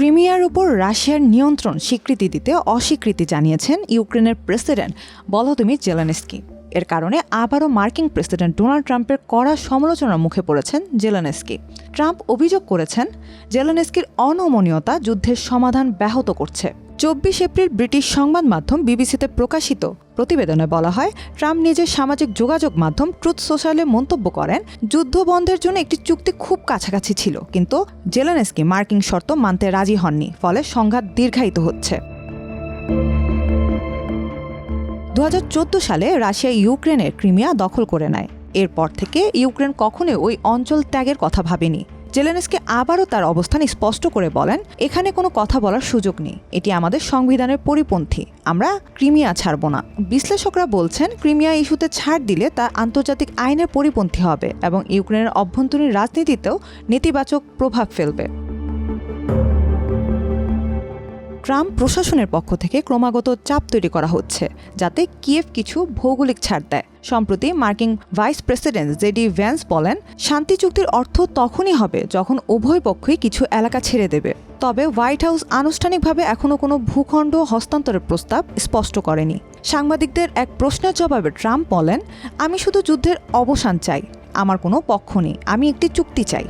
ক্রিমিয়ার উপর রাশিয়ার নিয়ন্ত্রণ স্বীকৃতি দিতে অস্বীকৃতি জানিয়েছেন ইউক্রেনের প্রেসিডেন্ট ভলোদিমির জেলানেস্কি। এর কারণে আবারও মার্কিন প্রেসিডেন্ট ডোনাল্ড ট্রাম্পের কড়া সমালোচনার মুখে পড়েছেন জেলানেস্কি। ট্রাম্প অভিযোগ করেছেন, জেলানেস্কির অনমনীয়তা যুদ্ধের সমাধান ব্যাহত করছে। চব্বিশ এপ্রিল ব্রিটিশ সংবাদ মাধ্যম বিবিসিতে প্রকাশিত প্রতিবেদনে বলা হয়, ট্রাম্প নিজের সামাজিক যোগাযোগ মাধ্যম ট্রুথ সোশ্যালে মন্তব্য করেন, যুদ্ধ বন্ধের জন্য একটি চুক্তি খুব কাছাকাছি ছিল, কিন্তু জেলেনস্কি মার্কিন শর্ত মানতে রাজি হননি, ফলে সংঘাত দীর্ঘায়িত হচ্ছে। দু হাজার চোদ্দ সালে রাশিয়া ইউক্রেনের ক্রিমিয়া দখল করে নেয়। এরপর থেকে ইউক্রেন কখনোই ওই অঞ্চল ত্যাগের কথা ভাবেনি। জেলেনস্কি আবারও তার অবস্থান স্পষ্ট করে বলেন, এখানে কোনো কথা বলার সুযোগ নেই। এটি আমাদের সংবিধানের পরিপন্থী। আমরা ক্রিমিয়া ছাড়ব না। বিশ্লেষকরা বলছেন, ক্রিমিয়া ইস্যুতে ছাড় দিলে তা আন্তর্জাতিক আইনের পরিপন্থী হবে এবং ইউক্রেনের অভ্যন্তরীণ রাজনীতিতেও নেতিবাচক প্রভাব ফেলবে। ট্রাম্প প্রশাসনের পক্ষ থেকে ক্রমাগত চাপ তৈরি করা হচ্ছে, যাতে কিয়েভ কিছু ভৌগোলিক ছাড় দেয়। সম্প্রতি মার্কিন ভাইস প্রেসিডেন্ট জেডি ভ্যান্স বলেন, শান্তি চুক্তির অর্থ তখনই হবে যখন উভয় পক্ষই কিছু এলাকা ছেড়ে দেবে। তবে হোয়াইট হাউস আনুষ্ঠানিকভাবে এখনও কোনো ভূখণ্ড হস্তান্তরের প্রস্তাব স্পষ্ট করেনি। সাংবাদিকদের এক প্রশ্নের জবাবে ট্রাম্প বলেন, আমি শুধু যুদ্ধের অবসান চাই, আমার কোনো পক্ষ নেই, আমি একটি চুক্তি চাই।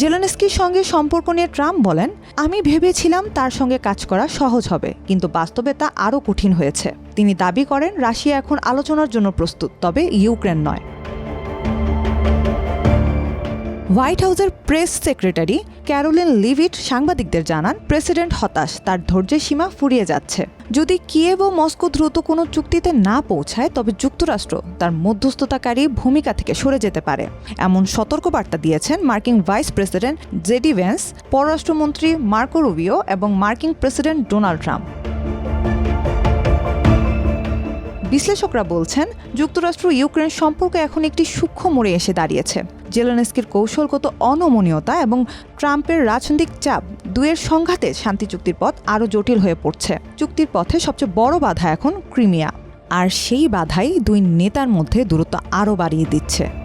জেলেনস্কির সঙ্গে সম্পর্ক নিয়ে ট্রাম্প বলেন, আমি ভেবেছিলাম তার সঙ্গে কাজ করা সহজ হবে, কিন্তু বাস্তবে তা আরও কঠিন হয়েছে। তিনি দাবি করেন, রাশিয়া এখন আলোচনার জন্য প্রস্তুত, তবে ইউক্রেন নয়। হোয়াইট হাউসের প্রেস সেক্রেটারি ক্যারোলিন লিভিট সাংবাদিকদের জানান, প্রেসিডেন্ট হতাশ, তার ধৈর্যের সীমা ফুরিয়ে যাচ্ছে। যদি কিয়েভ ও মস্কো দ্রুত কোনো চুক্তিতে না পৌঁছায়, তবে যুক্তরাষ্ট্র তার মধ্যস্থতাকারী ভূমিকা থেকে সরে যেতে পারে। এমন সতর্কবার্তা দিয়েছেন মার্কিন vice president J D Vance পররাষ্ট্রমন্ত্রী মার্কো রুবিও এবং মার্কিন প্রেসিডেন্ট ডোনাল্ড ট্রাম্প। বিশ্লেষকরা বলছেন, যুক্তরাষ্ট্র ইউক্রেন সম্পর্কে এখন একটি সূক্ষ্ম মোড়ে এসে দাঁড়িয়েছে। জেলেনস্কির কৌশলগত অনমনীয়তা এবং ট্রাম্পের রাজনৈতিক চাপ দুয়ের সংঘাতে শান্তি চুক্তির পথ আরও জটিল হয়ে পড়ছে। চুক্তির পথে সবচেয়ে বড় বাধা এখন ক্রিমিয়া। আর সেই বাধাই দুই নেতার মধ্যে দূরত্ব আরও বাড়িয়ে দিচ্ছে।